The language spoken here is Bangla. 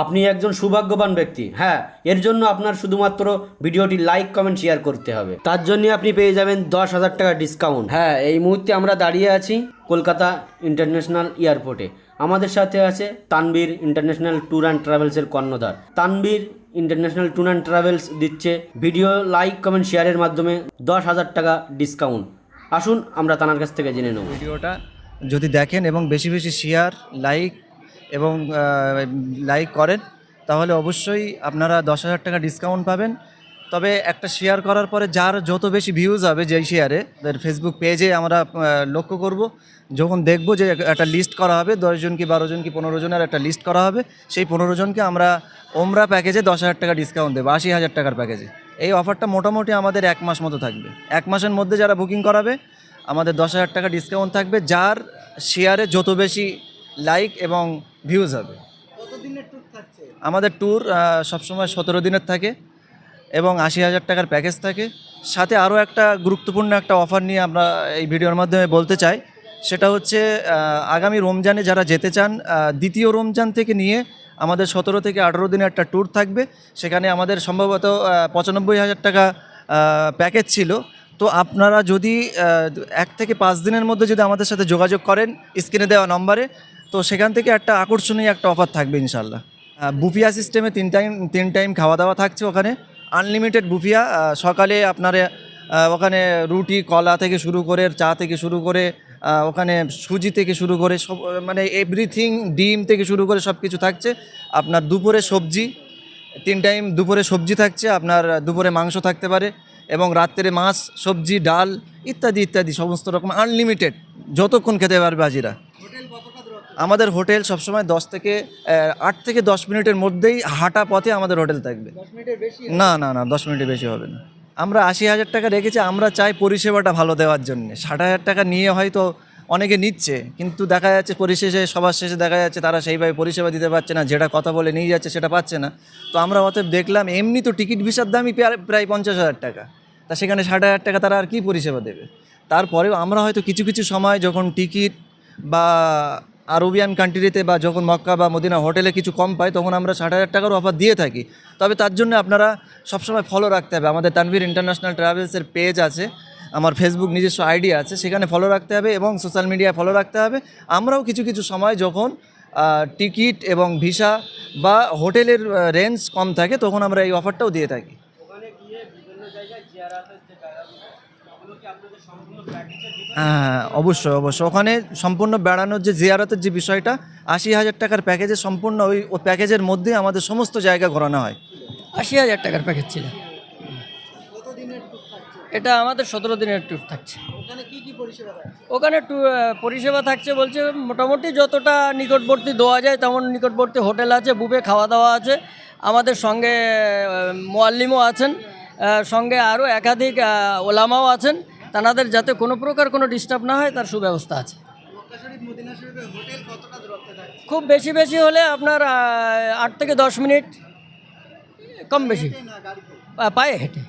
আপনি একজন সৌভাগ্যবান ব্যক্তি হ্যাঁ এর জন্য আপনার শুধুমাত্র ভিডিওটি লাইক, কমেন্ট শেয়ার করতে হবে। তার জন্য আপনি পেয়ে যাবেন দশ হাজার টাকা ডিসকাউন্ট হ্যাঁ এই মুহূর্তে আমরা দাঁড়িয়ে আছি কলকাতা ইন্টারন্যাশনাল এয়ারপোর্টে আমাদের সাথে আছে তানবীর ইন্টারন্যাশনাল ট্যুর অ্যান্ড ট্রাভেলসের কর্ণধার। Tanbir international tour and travels দিচ্ছে ভিডিও লাইক, কমেন্ট শেয়ারের মাধ্যমে দশ হাজার টাকা ডিসকাউন্ট আসুন, আমরা তানার কাছ থেকে জেনে নেব। ভিডিওটা যদি দেখেন এবং বেশি বেশি শেয়ার লাইক এবং লাইক করেন, তাহলে অবশ্যই আপনারা দশ হাজার টাকা ডিসকাউন্ট পাবেন। তবে একটা শেয়ার করার পরে যার যত বেশি ভিউজ হবে যেই শেয়ারে ফেসবুক পেজে আমরা লক্ষ্য করব। যখন দেখব যে একটা লিস্ট করা হবে দশজন কি বারো জন কি পনেরো জনের একটা লিস্ট করা হবে, সেই পনেরো জনকে আমরা ওমরা প্যাকেজে দশ হাজার টাকা ডিসকাউন্ট দেবো, আশি হাজার টাকার প্যাকেজে এই অফারটা মোটামুটি আমাদের এক মাস মতো থাকবে। এক মাসের মধ্যে যারা বুকিং করাবে, আমাদের দশ হাজার টাকা ডিসকাউন্ট থাকবে। যার শেয়ারে যত বেশি লাইক এবং ভিউজ হবে আমাদের ট্যুর সবসময় সতেরো দিনের থাকে এবং আশি হাজার টাকার প্যাকেজ থাকে। সাথে আরও একটা গুরুত্বপূর্ণ একটা অফার নিয়ে আমরা এই ভিডিওর মাধ্যমে বলতে চাই। সেটা হচ্ছে আগামী রমজানে যারা যেতে চান দ্বিতীয় রমজান থেকে নিয়ে আমাদের সতেরো থেকে আঠেরো দিনের একটা ট্যুর থাকবে। সেখানে আমাদের সম্ভবত পঁচানব্বই হাজার টাকা প্যাকেজ ছিল। তো আপনারা যদি এক থেকে পাঁচ দিনের মধ্যে যদি আমাদের সাথে যোগাযোগ করেন স্ক্রিনে দেওয়া নম্বরে তো সেখান থেকে একটা আকর্ষণীয় একটা অফার থাকবে ইনশাল্লাহ বুফিয়া সিস্টেমে তিন টাইম তিন টাইম খাওয়া দাওয়া থাকছে ওখানে। আনলিমিটেড বুফিয়া সকালে আপনার ওখানে রুটি, কলা থেকে শুরু করে, চা থেকে শুরু করে ওখানে সুজি থেকে শুরু করে, সব মানে এভরিথিং ডিম থেকে শুরু করে সব কিছু থাকছে। আপনার দুপুরে সবজি, তিন টাইম দুপুরে সবজি থাকছে, আপনার দুপুরে মাংস থাকতে পারে এবং রাত্রে মাছ, সবজি, ডাল ইত্যাদি ইত্যাদি, সমস্ত রকম আনলিমিটেড যতক্ষণ খেতে পারবে হাজিরা। আমাদের হোটেল সবসময় দশ থেকে আট থেকে দশ মিনিটের মধ্যেই হাঁটা পথে আমাদের হোটেল থাকবে। না না না দশ মিনিটের বেশি হবে না। আমরা আশি হাজার টাকা রেখেছি আমরা চাই পরিষেবাটা ভালো দেওয়ার জন্য। ষাট হাজার টাকা নিয়ে হয়তো অনেকে নিচ্ছে কিন্তু দেখা যাচ্ছে পরিশেষে সবার শেষে দেখা যাচ্ছে তারা সেইভাবে পরিষেবা দিতে পারছে না যেটা কথা বলে নিয়ে যাচ্ছে সেটা পাচ্ছে না। তো আমরা অতএব দেখলাম এমনি তো টিকিট ভিসার দামই প্রায়- প্রায় পঞ্চাশ হাজার টাকা। তা সেখানে ষাট হাজার টাকা তারা আর কী পরিষেবা দেবে? তারপরেও আমরা হয়তো কিছু কিছু সময় যখন টিকিট বা আরবিয়ান কান্ট্রিতে বা যখন মক্কা বা মদিনা হোটেলে কিছু কম পাই তখন আমরা ষাট হাজার টাকার অফার দিয়ে থাকি। তবে তার জন্য আপনারা সবসময় ফলো রাখতে হবে। আমাদের তানভীর ইন্টারন্যাশনাল ট্রাভেলসের পেজ আছে, আমার ফেসবুক নিজস্ব আইডি আছে, সেখানে ফলো রাখতে হবে এবং সোশ্যাল মিডিয়ায় ফলো রাখতে হবে। আমরাও কিছু কিছু সময় যখন টিকিট এবং ভিসা বা হোটেলের রেঞ্জ কম থাকে, তখন আমরা এই অফারটাও দিয়ে থাকি। অবশ্যই অবশ্যই। ওখানে সম্পূর্ণ বেড়ানোর যে জিয়ারতের যে বিষয়টা আশি হাজার টাকার প্যাকেজে সম্পূর্ণ ওই ওই প্যাকেজের মধ্যে আমাদের সমস্ত জায়গা ঘোরানো হয়। আশি হাজার টাকার প্যাকেজ ছিল। এটা আমাদের সতেরো দিনের ট্যুর থাকছে। ওখানে পরিষেবা থাকছে বলছে মোটামুটি যতটা নিকটবর্তী দেওয়া যায় তেমন নিকটবর্তী হোটেল আছে বুবে খাওয়া দাওয়া আছে। আমাদের সঙ্গে মোয়াল্লিমও আছেন। সঙ্গে আরও একাধিক ওলামাও আছেন। তানাদের যাতে কোনো প্রকার কোনো ডিস্টার্ব না হয়, তার সুব্যবস্থা আছে। খুব বেশি বেশি হলে আপনার আট থেকে দশ মিনিট, কম বেশি। পায়ে হেঁটে।